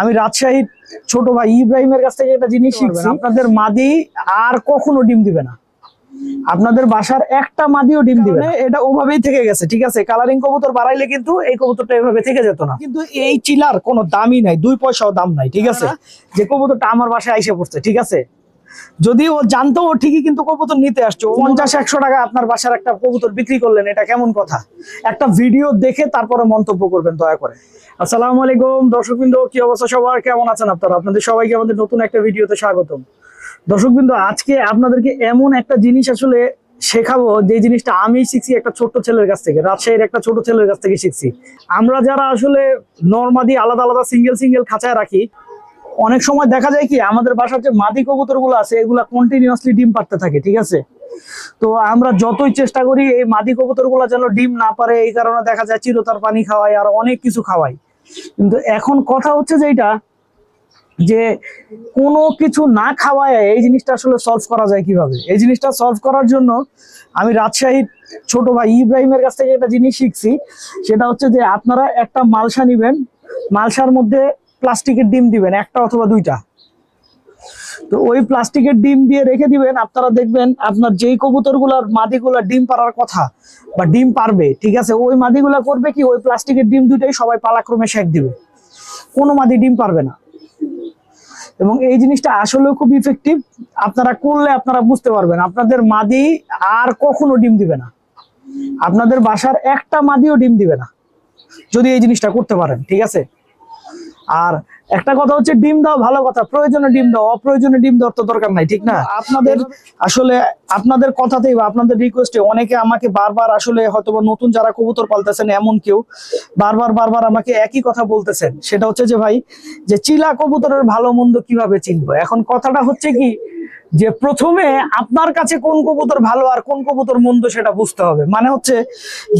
আমি রাজশাহীর ছোট ভাই ইব্রাহিমের কাছ থেকে একটা জিনিস শিখছি। আপনাদের মাদি আর কখনো ডিম দিবে না। আপনাদের বাসার একটা মাদিও ডিম দিবে না। এটা ওভাবেই থেকে গেছে ঠিক আছে? কালারিং কবুতর বাড়াইলে কিন্তু এই কবুতরটা এভাবে থেকে যেত না। কিন্তু এই চিলার কোনো দামই নাই দুই পয়সাও দাম নাই ঠিক আছে? যে কবুতরটা আমার বাসায় আইসে পড়ছে ঠিক আছে? যদি ও জানতো ও ঠিকই কিন্তু কবুতর নিতে আসছে। পঞ্চাশ, একশো টাকা আপনার বাসার একটা কবুতর বিক্রি করলেন, এটা কেমন কথা? একটা ভিডিও দেখে তারপরে মন্তব্য করবেন, দয়া করে। আসসালামু আলাইকুম, দর্শকবৃন্দ, কি অবস্থা সবার? কেমন আছেন আপনারা? আপনাদের সবাইকে আমাদের নতুন একটা ভিডিওতে স্বাগতম। দর্শকবৃন্দ, আজকে আপনাদেরকে এমন একটা জিনিস আসলে শেখাবো, যে জিনিসটা আমি শিখছি একটা ছোট্ট ছেলের কাছ থেকে, রাজশাহীর একটা ছোট ছেলের কাছ থেকে শিখছি। আমরা যারা আসলে নর্মাদি আলাদা আলাদা, সিঙ্গেল সিঙ্গেল খাঁচায় রাখি অনেক সময় দেখা যায় কি, আমাদের বাসার যে মাদি কবুতরগুলো আছে, এগুলা কন্টিনিউয়াসলি ডিম পারতে থাকে, ঠিক আছে? তো আমরা যতই চেষ্টা করি এই মাদি কবুতরগুলা যেন ডিম না পারে এই কারণে দেখা যায় চিরতার পানি খাওয়াই আর অনেক কিছু খাওয়াই। কিন্তু এখন কথা হচ্ছে যে এটা যে কোনো কিছু না খাওয়ায় এই জিনিসটা আসলে সলভ করা যায় কীভাবে? এই জিনিসটা সলভ করার জন্য আমি রাজশাহীর ছোট ভাই ইব্রাহিমের কাছ থেকে একটা জিনিস শিখছি। সেটা হচ্ছে যে আপনারা একটা মালসা নিবেন, মালসার মধ্যে প্লাস্টিকের ডিম দিবেন, একটা অথবা দুইটা। তো ওই প্লাস্টিকের ডিম দিয়ে রেখে দিবেন, আপনারা দেখবেন আপনার যেই কবুতরগুলার মাদিগুলা ডিম পারার কথা বা ডিম পারবে ঠিক আছে, ওই মাদিগুলা করবে কি, ওই প্লাস্টিকের ডিম দুটোই সবাই পালাক্রমে শেক দিবে। কোনো মাদি ডিম পারবে না। এবং এই জিনিসটা আসলেও খুব ইফেক্টিভ আপনারা করলে আপনারা বুঝতে পারবেন, আপনাদের মাদি আর কখনো ডিম দিবে না। আপনাদের বাসার একটা মাদিও ডিম দিবে না, যদি এই জিনিসটা করতে পারেন, ঠিক আছে? আর একটা কথা হচ্ছে ডিম দাও ভালো কথা। প্রয়োজনে ডিম দাও অপ্রয়োজনে ডিম দেওয়ার তো দরকার নাই ঠিক না? আপনাদের আসলে আপনাদের কথাতেই বা আপনাদের রিকোয়েস্টে অনেকে আমাকে বারবার আসলে হয়তো বা নতুন যারা কবুতর পালতেছেন এমন কেউ বারবার বারবার আমাকে একই কথা বলতেছেন। সেটা হচ্ছে যে ভাই যে চিলা কবুতরের ভালো মন্দ কীভাবে চিনবো? এখন কথাটা হচ্ছে কি যে প্রথমে আপনার কাছে কোন কবুতর ভালো আর কোন কবুতর মন্দ সেটা বুঝতে হবে। মানে হচ্ছে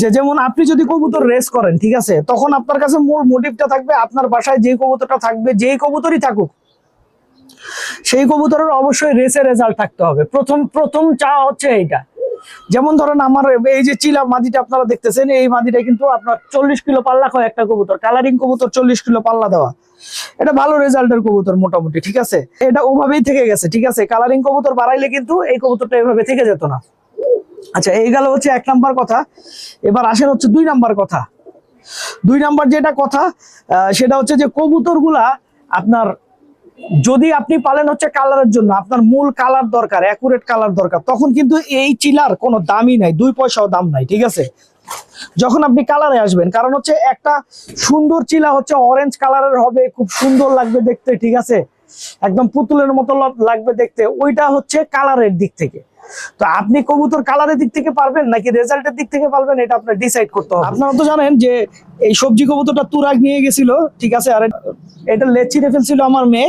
যে যেমন আপনি যদি কবুতর রেস করেন, ঠিক আছে? তখন আপনার কাছে মূল মোটিভটা থাকবে আপনার বাসায় যে কবুতরটা থাকবে, যেই কবুতরই থাকুক, সেই কবুতরের অবশ্যই রেসের রেজাল্ট থাকতে হবে। প্রথম প্রথম চা হচ্ছে এইটা। যেমন ধরেন আমার এই যে চিলা মাদিটা আপনারা দেখতেছেন, এই মাদিটা কিন্তু আপনার চল্লিশ কিলো পাল্লা হয় একটা কবুতর। কালারিং কবুতর চল্লিশ কিলো পাল্লা দেওয়া। এটা ভালো রেজাল্টের কবুতর মোটামুটি, ঠিক আছে? এটা ওভাবেই থেকে গেছে, ঠিক আছে? কালারিং কবুতর বাড়াইলে কিন্তু এই কবুতরটা এভাবে থেকে যেত না। আচ্ছা এই গেল হচ্ছে এক নাম্বার কথা। এবার আসেন হচ্ছে দুই নাম্বার কথা। দুই নাম্বার যেটা কথা সেটা হচ্ছে যে কবুতরগুলা আপনার যদি আপনি পালেন হচ্ছে কালারের জন্য, আপনার মূল কালার দরকার অ্যাকুরেট কালার দরকার, তখন কিন্তু এই চিলার কোনো দামই নাই, দুই পয়সাও দাম নাই, ঠিক আছে? যখন আপনি কালারে আসবেন, কারণ হচ্ছে একটা সুন্দর চিলা হচ্ছে অরেঞ্জ কালারের হবে, খুব সুন্দর লাগবে দেখতে, ঠিক আছে? একদম পুতুলের মতো লাগবে দেখতে, ওইটা হচ্ছে কালারের দিক থেকে। তো আপনি কবুতর কালারের দিক থেকে পারবেন নাকি রেজাল্টের দিক থেকে পারবেন, এটা আপনার ডিসাইড করতে হবে। আপনারা তো জানেন যে এই সবজি কবুতরটা তুরাগ নিয়ে গেছিল, ঠিক আছে, আর এটা লেজ ছিঁড়ে ফেলছিল আমার মেয়ে,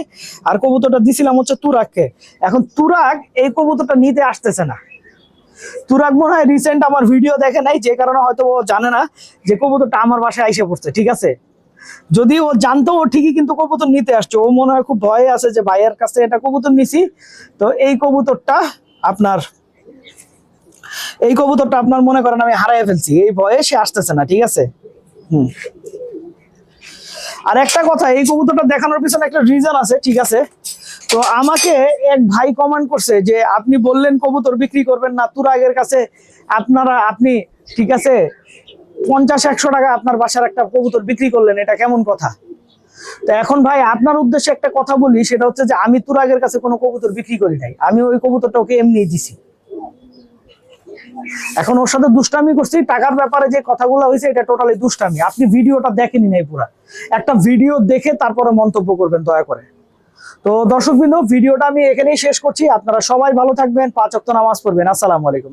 আর কবুতরটা দিছিলাম হচ্ছে তুরাগকে। এখন তুরাগ এই কবুতরটা নিতে আসতেছে না। তুরাগ মনে হয় রিসেন্ট আমার ভিডিও দেখে নাই, যে কারণে হয়তো ও জানে না যে কবুতরটা আমার বাসায় আইসে পড়ছে, ঠিক আছে? যদি ও জানতো, ও ঠিকই কিন্তু কবুতর নিতে আসছে। ও মনে হয় খুব ভয়ে আছে যে ভাইয়ের কাছে এটা কবুতর নিছি। তো এই কবুতরটা আপনার এই কবুতরটা আপনার মনে করেন আমি হারাই ফেলছি, এই ভয়ে সে আসতেছে না, ঠিক আছে? আর একটা কথা, এই কবুতরটা দেখানোর পিছনে একটা রিজন আছে, ঠিক আছে? তো আমাকে এক ভাই কমেন্ট করছে যে, আপনি বললেন কবুতর বিক্রি করবেন না, তুরাগের কাছে আপনারা, আপনি, ঠিক আছে? পঞ্চাশ, একশো টাকা আপনার বাসার একটা কবুতর বিক্রি করলেন, এটা কেমন কথা? তো এখন ভাই আপনার উদ্দেশ্যে একটা কথা বলি, সেটা হচ্ছে যে আমি তুরাগের কাছে কোনো কবুতর বিক্রি করি নাই। আমি ওই কবুতরটা ওকে এমনি দিছি। এখন ওর সাথে দুষ্টামি করছি, টাকার ব্যাপারে যে কথাগুলো হয়েছে এটা টোটালি দুষ্টামি। আপনি ভিডিওটা দেখেনি নাই পুরা। একটা ভিডিও দেখে তারপরে মন্তব্য করবেন, দয়া করে। তো দর্শক দর্শকবৃন্দ, ভিডিওটা আমি এখানেই শেষ করছি। আপনারা সবাই ভালো থাকবেন, পাঁচ অক্ত নামাজ পড়বেন। আসসালামু আলাইকুম।